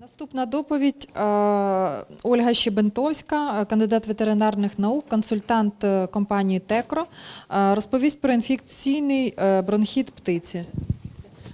Наступна доповідь е, Ольга Щебентовська, кандидат ветеринарних наук, консультант е, компанії Текро, е, розповість про інфекційний бронхіт птиці.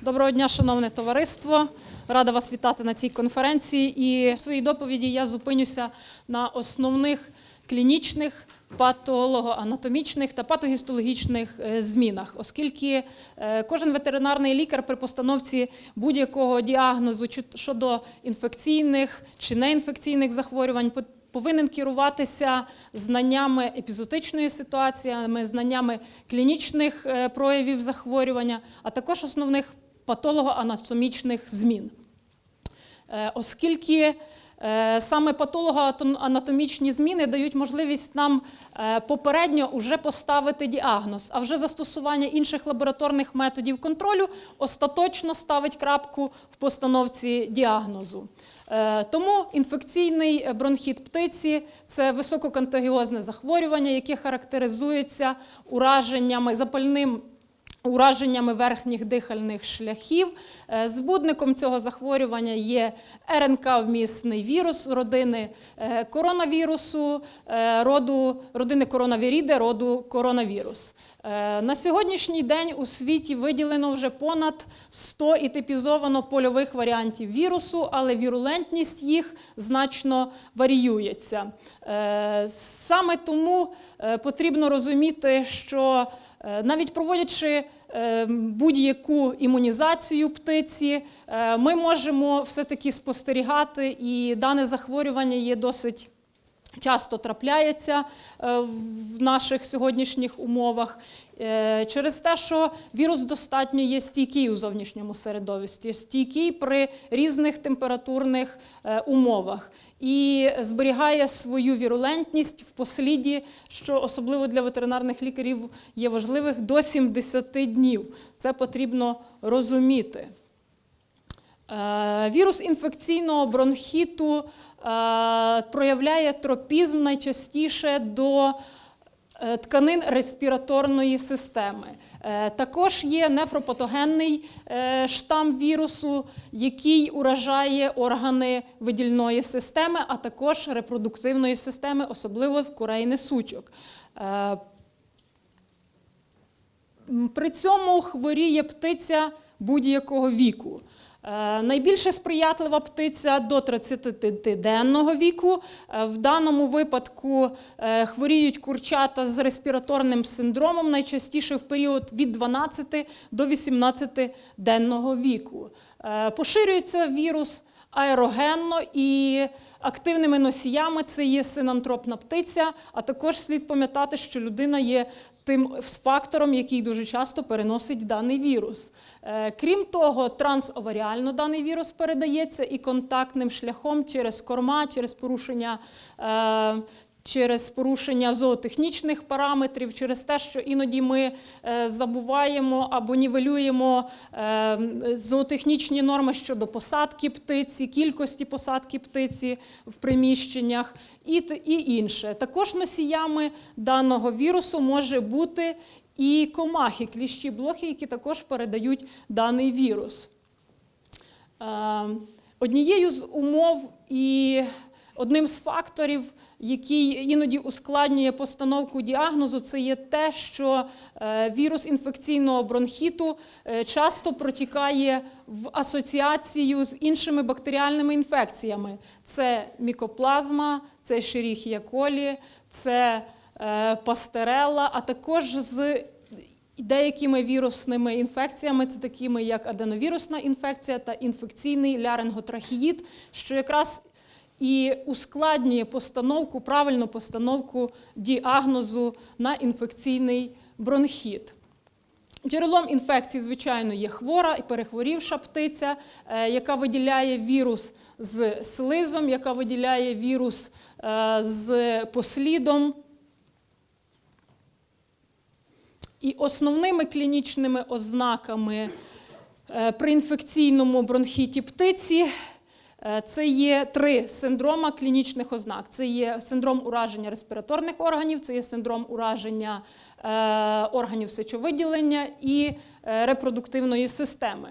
Доброго дня, шановне товариство. Рада вас вітати на цій конференції. І в своїй доповіді я зупинюся на основних клінічних, патологоанатомічних та патогістологічних е, змінах, оскільки е, кожен ветеринарний лікар при постановці будь-якого діагнозу щодо інфекційних чи неінфекційних захворювань повинен керуватися знаннями епізотичної ситуації, знаннями клінічних е, проявів захворювання, а також основних патологоанатомічних змін. Оскільки саме патологоанатомічні зміни дають можливість нам е, попередньо уже поставити діагноз, а вже застосування інших лабораторних методів контролю остаточно ставить крапку в постановці діагнозу. Е, Тому інфекційний бронхіт птиці це висококонтагіозне захворювання, яке характеризується ураженнями запальним ураженнями верхніх дихальних шляхів. Е, Збудником цього захворювання є РНК-вмісний вірус родини е, коронавірусу, е, роду, родини коронавіріди, роду коронавірус. На сьогоднішній день у світі виділено вже понад 100 і типізовано польових варіантів вірусу, але вірулентність їх значно варіюється. Саме тому потрібно розуміти, що Навіть проводячи е, будь-яку імунізацію птиці, е, ми можемо все-таки спостерігати, і дане захворювання є досить. Часто трапляється е, в наших сьогоднішніх умовах е, через те, що вірус достатньо є стійкий у зовнішньому середовищі, стійкий при різних температурних е, умовах і зберігає свою вірулентність в посліді, що особливо для ветеринарних лікарів є важливих до 70 днів. Це потрібно розуміти. Вірус інфекційного бронхіту проявляє тропізм найчастіше до е, тканин респіраторної системи. Е, Також є нефропатогенний е, штам вірусу, який уражає органи видільної системи, а також репродуктивної системи, особливо в курей несучок. Е, При цьому хворіє птиця будь-якого віку. Е, Найбільше сприятлива птиця до 30-денного віку. Е, В даному випадку е, хворіють курчата з респіраторним синдромом найчастіше в період від 12 до 18 денного віку. Поширюється вірус аерогенно і активними носіями це є синантропна птиця, а також слід пам'ятати, що людина є тим фактором, який дуже часто переносить даний вірус. Е, Крім того, трансоваріально даний вірус передається і контактним шляхом через корма, через порушення. Через порушення зоотехнічних параметрів, через те, що іноді ми е, забуваємо або нівелюємо е, зоотехнічні норми щодо посадки птиці, кількості посадки птиці в приміщеннях і, інше. Також носіями даного вірусу може бути і комахи, кліщі блохи, які також передають даний вірус. Е, Однією з умов і одним з факторів, який іноді ускладнює постановку діагнозу, це є те, що е, вірус інфекційного бронхіту е, часто протікає в асоціацію з іншими бактеріальними інфекціями. Це мікоплазма, це шеріхія колі, це пастерелла, а також з деякими вірусними інфекціями, це такими як аденовірусна інфекція та інфекційний ляринготрахеїд, що якраз і ускладнює постановку, правильну постановку діагнозу на інфекційний бронхіт. Джерелом інфекції, звичайно, є хвора і перехворівша птиця, е, яка виділяє вірус з слизом, яка виділяє вірус е, з послідом. І основними клінічними ознаками е, при інфекційному бронхіті птиці це є три синдрома клінічних ознак. Це є синдром ураження респіраторних органів, це є синдром ураження е, органів сечовиділення і е, репродуктивної системи.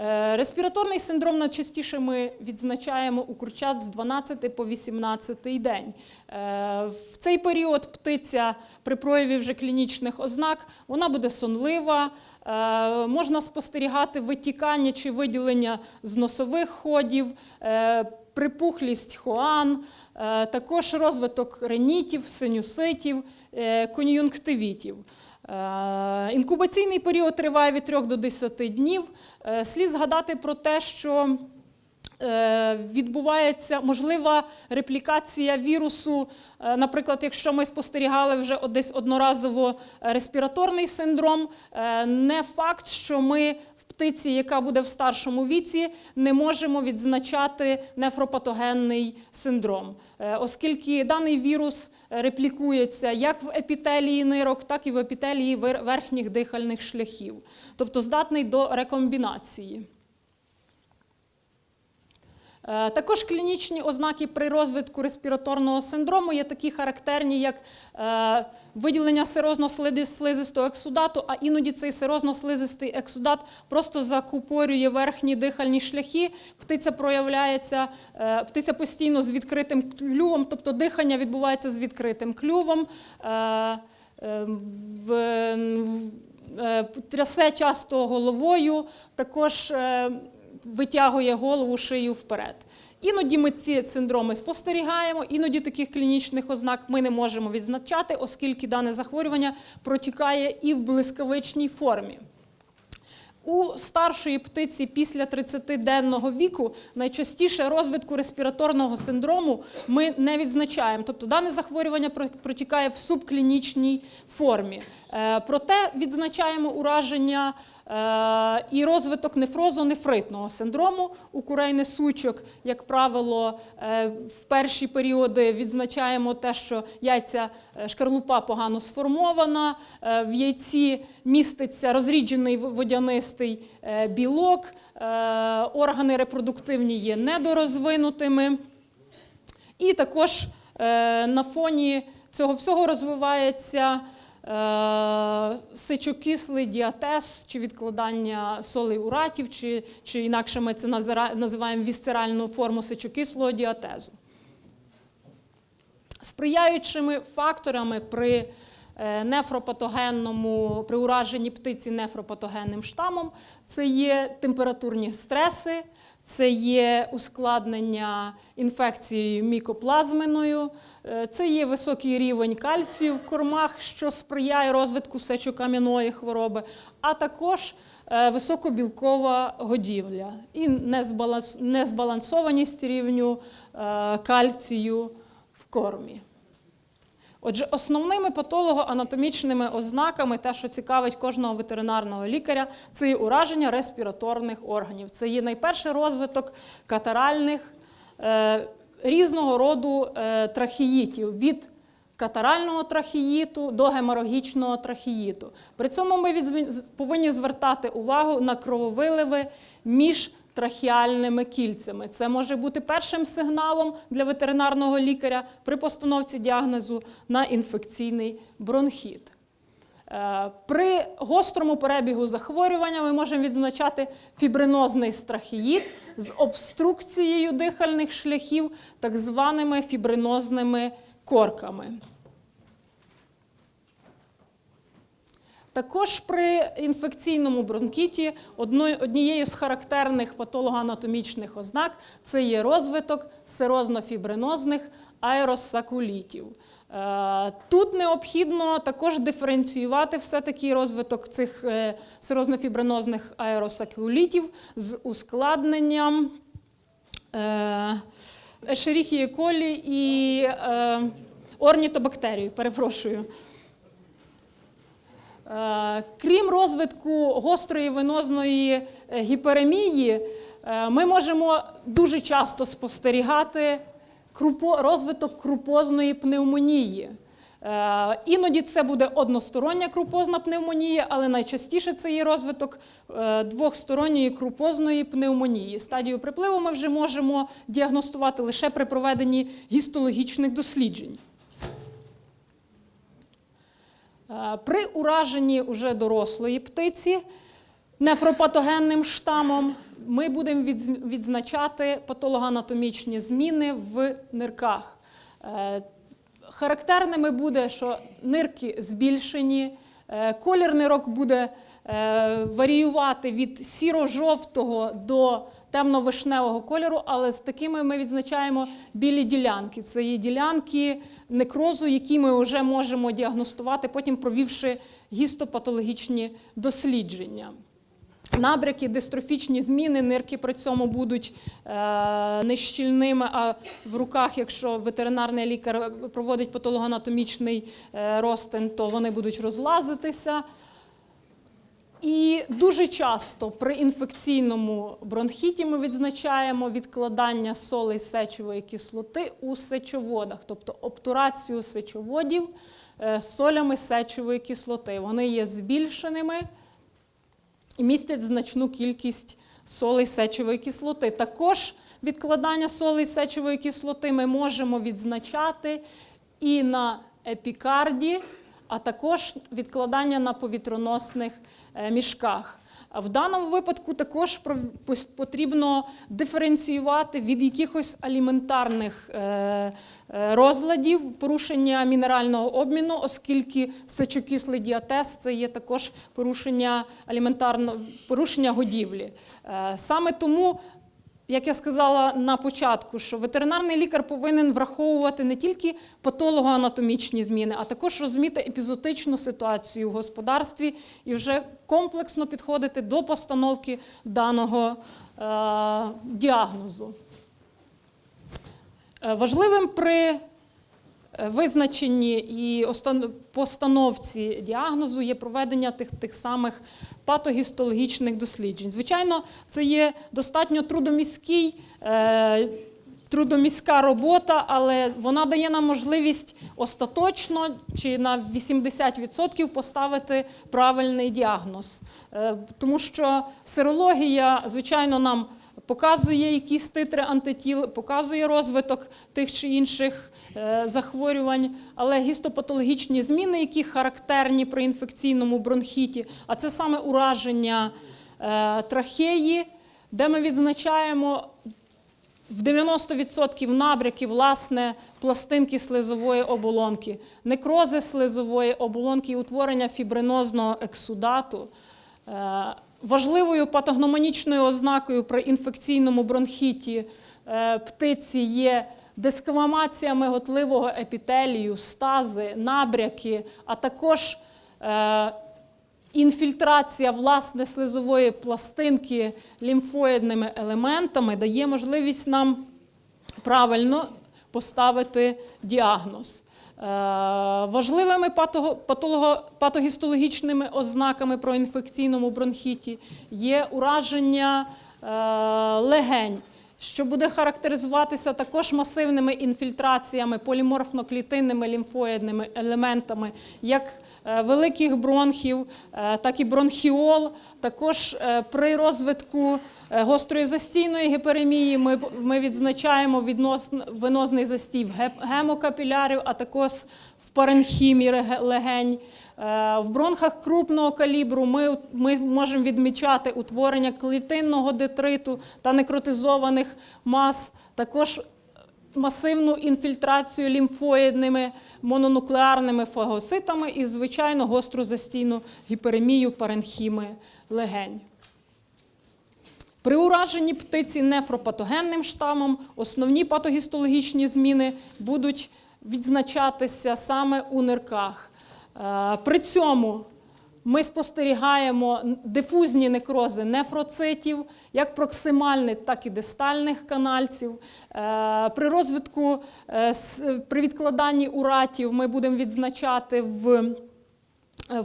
Е, Респіраторний синдром найчастіше ми відзначаємо у курчат з 12 по 18 день. Е, В цей період птиця при прояві вже клінічних ознак вона буде сонлива, е, можна спостерігати витікання чи виділення з носових ходів, припухлість хоан, також розвиток ренітів, синюситів, кон'юнктивітів. Е, Інкубаційний період триває від 3 до 10 днів. Е, Слід згадати про те, що е, відбувається можлива реплікація вірусу. Наприклад, якщо ми спостерігали вже десь одноразово респіраторний синдром, не факт, що ми птиці, яка буде в старшому віці, не можемо відзначати нефропатогенний синдром, Е, оскільки даний вірус реплікується як в епітелії нирок, так і в епітелії верхніх дихальних шляхів, тобто здатний до рекомбінації. Е, Також клінічні ознаки при розвитку респіраторного синдрому є такі характерні, як е, виділення сирозно-слизистого ексудату, а іноді цей сирозно-слизистий ексудат просто закупорює верхні дихальні шляхи. Птиця проявляється, е, птиця постійно з відкритим клювом, тобто дихання відбувається з відкритим клювом. Трясе часто головою, також витягує голову шию вперед. Іноді ми ці синдроми спостерігаємо, іноді таких клінічних ознак ми не можемо відзначати, оскільки дане захворювання протікає і в блискавичній формі. У старшої птиці після 30-денного віку найчастіше розвитку респіраторного синдрому ми не відзначаємо. Тобто дане захворювання протікає в субклінічній формі. Е, Проте відзначаємо ураження і розвиток нефрозо-нефритного синдрому у курей несучок. Як правило, е, в перші періоди відзначаємо те, що яйця е, шкарлупа погано сформована, е, в яйці міститься розріджений водянистий е, білок, е, органи репродуктивні є недорозвинутими. І також е, на фоні цього всього розвивається е, сечокислий діатез чи відкладання солей уратів, чи, чи інакше ми це називаємо вісцеральну форму сечокислого діатезу. Сприяючими факторами при е, нефропатогенному, при ураженні птиці нефропатогенним штамом це є температурні стреси, це є ускладнення інфекцією мікоплазминою, е, це є високий рівень кальцію в кормах, що сприяє розвитку сечокам'яної хвороби, а також е, високобілкова годівля і незбалансованість рівню е, кальцію в кормі. Отже, основними патологоанатомічними ознаками, те, що цікавить кожного ветеринарного лікаря, це є ураження респіраторних органів. Це є найперший розвиток катаральних е, різного роду е, трахеїтів від катарального трахеїту до геморагічного трахеїту. При цьому ми повинні звертати увагу на крововиливи між трахеальними кільцями. Це може бути першим сигналом для ветеринарного лікаря при постановці діагнозу на інфекційний бронхіт. Е, При гострому перебігу захворювання ми можемо відзначати фібринозний страхеїд з обструкцією дихальних шляхів, так званими фібринозними корками. Також при інфекційному бронхіті однією з характерних патологоанатомічних ознак це є розвиток серозно-фібринозних аеросакулітів. Е, Тут необхідно також диференціювати все-таки розвиток цих е, серозно-фібринозних аеросакулітів з ускладненням Ешеріхії колі і е, орнітобактерії, перепрошую. Е, Крім розвитку гострої венозної е, гіперемії, е, ми можемо дуже часто спостерігати розвиток крупозної пневмонії. Іноді це буде одностороння крупозна пневмонія, але найчастіше це є розвиток двохсторонньої крупозної пневмонії. Стадію припливу ми вже можемо діагностувати лише при проведенні гістологічних досліджень. Е, При ураженні уже дорослої птиці нефропатогенним штамом ми будемо відзначати патологоанатомічні зміни в нирках. Е, Характерними буде, що нирки збільшені, е, колір нирок буде варіювати від сіро-жовтого до темно-вишневого кольору, але з такими ми відзначаємо білі ділянки. Це є ділянки некрозу, які ми вже можемо діагностувати, потім провівши гістопатологічні дослідження. Набряки, дистрофічні зміни, нирки при цьому будуть е, нещільними, а в руках, якщо ветеринарний лікар проводить патологоанатомічний е, розтин, то вони будуть розлазитися. І дуже часто при інфекційному бронхіті ми відзначаємо відкладання солей сечової кислоти у сечоводах, тобто обтурацію сечоводів е, солями сечової кислоти. Вони є збільшеними і містять значну кількість солей сечової кислоти. Також відкладання солей сечової кислоти ми можемо відзначати і на епікарді, а також відкладання на повітроносних е, мішках. В даному випадку також потрібно диференціювати від якихось аліментарних е, е, розладів порушення мінерального обміну, оскільки сечокислий діатез це є також порушення аліментарного порушення годівлі. Саме тому як я сказала на початку, що ветеринарний лікар повинен враховувати не тільки патологоанатомічні зміни, а також розуміти епізотичну ситуацію в господарстві і вже комплексно підходити до постановки даного е, діагнозу. Е, Важливим при визначенні і остан- постановці діагнозу є проведення тих, тих самих патогістологічних досліджень. Звичайно, це є достатньо трудоміський. Е, Трудоміська робота, але вона дає нам можливість остаточно чи на 80% поставити правильний діагноз. Е, Тому що серологія, звичайно, нам показує якісь титри антитіл, показує розвиток тих чи інших е, захворювань, але гістопатологічні зміни, які характерні при інфекційному бронхіті, а це саме ураження е, трахеї, де ми відзначаємо в 90% набряки, власне, пластинки слизової оболонки, некрози слизової оболонки і утворення фібринозного ексудату. Важливою патогномонічною ознакою при інфекційному бронхіті е, птиці є дисквамація миготливого епітелію, стази, набряки, а також е, інфільтрація власне слизової пластинки лімфоїдними елементами дає можливість нам правильно поставити діагноз. Е, Важливими патогістологічними ознаками про інфекційному бронхіті є ураження е, легень, що буде характеризуватися також масивними інфільтраціями, поліморфно-клітинними лімфоїдними елементами, як е, великих бронхів, е, так і бронхіол. Також е, при розвитку гострої застійної гіперемії ми, ми відзначаємо відносно, венозний застій в гемокапілярів, а також в паренхімі легень. Е, В бронхах крупного калібру ми, ми можемо відмічати утворення клітинного детриту та некротизованих мас, також масивну інфільтрацію лімфоїдними мононуклеарними фагоситами і, звичайно, гостру застійну гіперемію паренхіми легень. При ураженні птиці нефропатогенним штамом основні патогістологічні зміни будуть відзначатися саме у нирках. Е, При цьому ми спостерігаємо дифузні некрози нефроцитів, як проксимальних, так і дистальних канальців. Е, При розвитку, е, при відкладанні уратів ми будемо відзначати в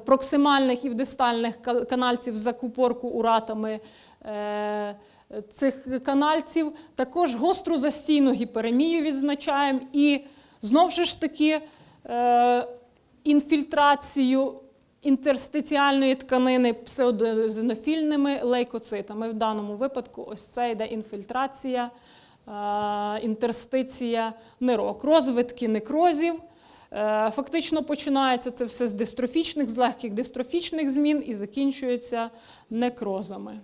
проксимальних і в дистальних ка- канальців закупорку уратами цих канальців. Також гостру застійну гіперемію відзначаємо і знову ж таки інфільтрацію інтерстиціальної тканини псевдозенофільними лейкоцитами. В даному випадку ось це йде інфільтрація, е, інтерстиція нирок, розвитки некрозів. Е, Фактично починається це все з дистрофічних, з легких дистрофічних змін і закінчується некрозами.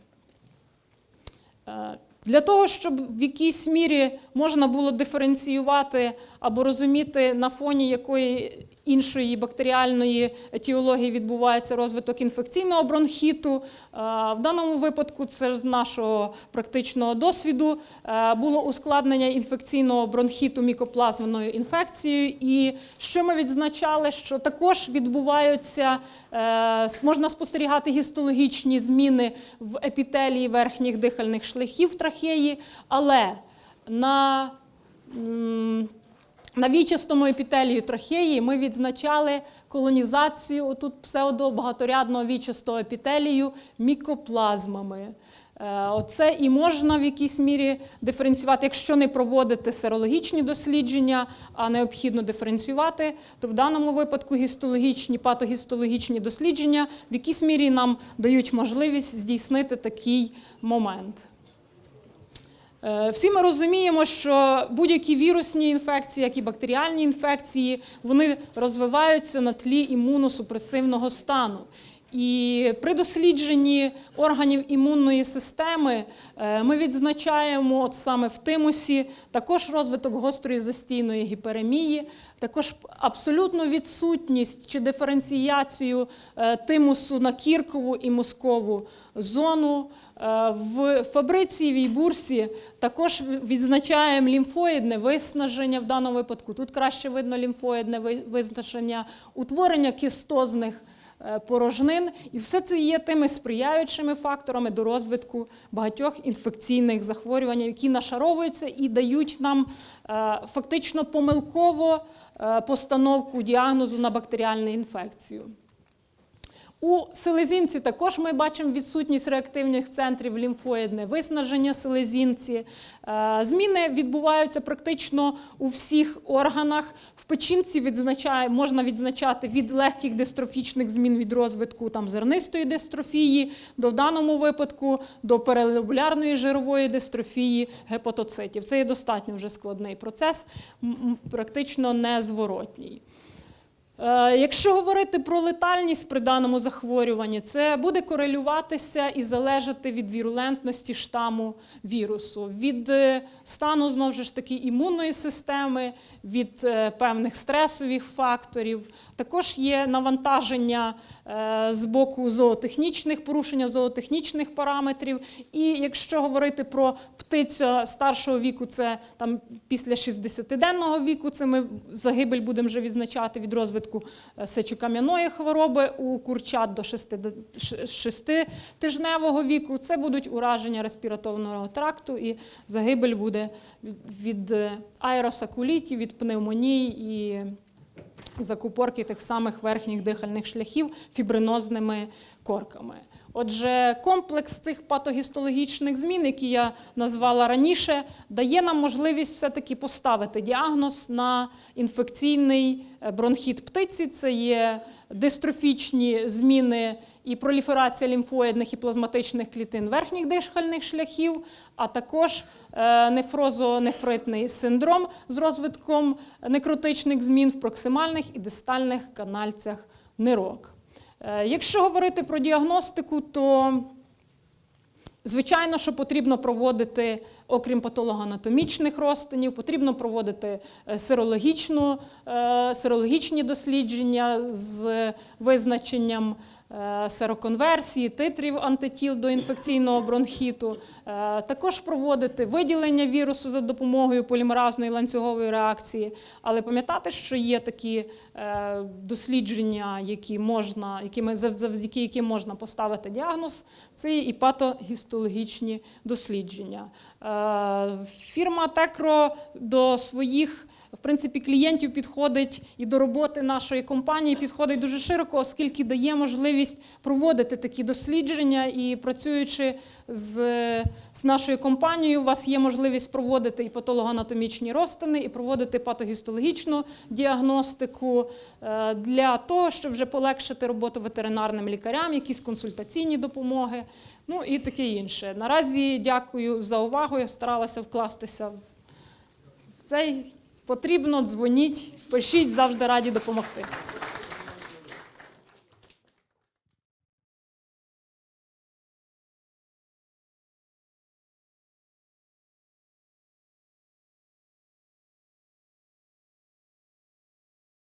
Е, Для того, щоб в якійсь мірі можна було диференціювати або розуміти, на фоні якої іншої бактеріальної етіології відбувається розвиток інфекційного бронхіту. е, В даному випадку, це з нашого практичного досвіду, е, було ускладнення інфекційного бронхіту мікоплазмною інфекцією. І що ми відзначали, що також відбуваються, е, можна спостерігати гістологічні зміни в епітелії верхніх дихальних шляхів трахеї, але на на вічастому епітелію трахеї ми відзначали колонізацію тут псевдобагаторядного вічастого епітелію мікоплазмами. Е, Оце і можна в якійсь мірі диференціювати, якщо не проводити серологічні дослідження, а необхідно диференціювати, то в даному випадку гістологічні, патогістологічні дослідження в якійсь мірі нам дають можливість здійснити такий момент. Е, Всі ми розуміємо, що будь-які вірусні інфекції, як і бактеріальні інфекції, вони розвиваються на тлі імуносупресивного стану. І при дослідженні органів імунної системи е, ми відзначаємо от саме в тимусі також розвиток гострої застійної гіперемії, також абсолютну відсутність чи диференціяцію е, тимусу на кіркову і мозкову зону. Е, В фабрицієвій бурсі також відзначаємо лімфоїдне виснаження в даному випадку. Тут краще видно лімфоїдне ви- виснаження, утворення кістозних порожнин. І все це є тими сприяючими факторами до розвитку багатьох інфекційних захворювань, які нашаровуються і дають нам е, фактично помилково е, постановку діагнозу на бактеріальну інфекцію. У селезінці також ми бачимо відсутність реактивних центрів, лімфоїдне виснаження селезінці. Е, Зміни відбуваються практично у всіх органах. В печінці відзначає, можна відзначати від легких дистрофічних змін від розвитку там, зернистої дистрофії, до в даному випадку до перелобулярної жирової дистрофії гепатоцитів. Це є достатньо вже складний процес, практично незворотній. Е, Якщо говорити про летальність при даному захворюванні, це буде корелюватися і залежати від вірулентності штаму вірусу, від е, стану знову ж таки імунної системи, від е, певних стресових факторів. Також є навантаження з боку зоотехнічних порушення зоотехнічних параметрів. І якщо говорити про птицю старшого віку, це там після 60-денного віку, це ми загибель будемо вже відзначати від розвитку е, сечокам'яної хвороби у курчат до 6-тижневого віку. Це будуть ураження респіраторного тракту, і загибель буде від- від е, аеросакулітів, від пневмоній і закупорки тих самих верхніх дихальних шляхів фібринозними корками. Отже, комплекс цих патогістологічних змін, які я назвала раніше, дає нам можливість все-таки поставити діагноз на інфекційний е, бронхіт птиці. Це є дистрофічні зміни і проліферація лімфоїдних і плазматичних клітин верхніх дихальних шляхів, а також е, нефрозонефритний синдром з розвитком некротичних змін в проксимальних і дистальних канальцях нирок. Е, Якщо говорити про діагностику, то Звичайно, що потрібно проводити, окрім патологоанатомічних розтинів, потрібно проводити е, сирологічну, е, сирологічні дослідження з визначенням е, сероконверсії, титрів антитіл до інфекційного бронхіту, також проводити виділення вірусу за допомогою полімеразної ланцюгової реакції. Але пам'ятати, що є такі дослідження, які можна, якими, зав- завдяки яким можна поставити діагноз, це і патогістологічні дослідження. Е, Фірма Текро до своїх в принципі, клієнтів підходить і до роботи нашої компанії підходить дуже широко, оскільки дає можливість проводити такі дослідження і працюючи з, з нашою компанією, у вас є можливість проводити і патологоанатомічні розтини, і проводити патогістологічну діагностику е, для того, щоб вже полегшити роботу ветеринарним лікарям, якісь консультаційні допомоги, ну і таке інше. Наразі дякую за увагу. Я старалася вкластися в цей. Потрібно, дзвоніть, пишіть, завжди раді допомогти.